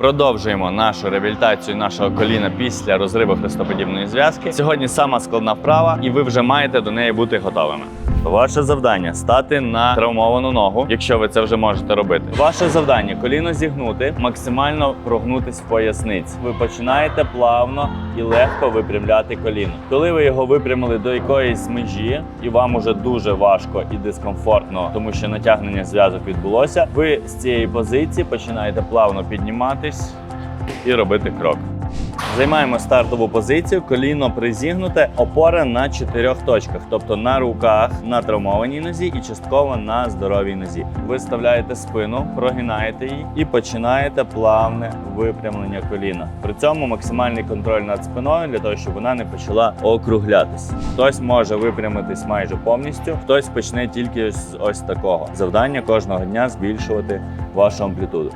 Продовжуємо нашу реабілітацію нашого коліна після розриву хрестоподібної зв'язки. Сьогодні сама складна вправа, і ви вже маєте до неї бути готовими. Ваше завдання стати на травмовану ногу, якщо ви це вже можете робити. Ваше завдання коліно зігнути, максимально прогнутись в поясниці. Ви починаєте плавно і легко випрямляти коліно. Коли ви його випрямили до якоїсь межі, і вам уже дуже важко і дискомфортно, тому що натягнення зв'язок відбулося. Ви з цієї позиції починаєте плавно підніматись і робити крок. Займаємо стартову позицію, коліно призігнуте, опора на чотирьох точках, тобто на руках, на травмованій нозі і частково на здоровій нозі. Ви вставляєте спину, прогинаєте її і починаєте плавне випрямлення коліна. При цьому максимальний контроль над спиною для того, щоб вона не почала округлятися. Хтось може випрямитись майже повністю, хтось почне тільки з ось такого. Завдання кожного дня збільшувати вашу амплітуду.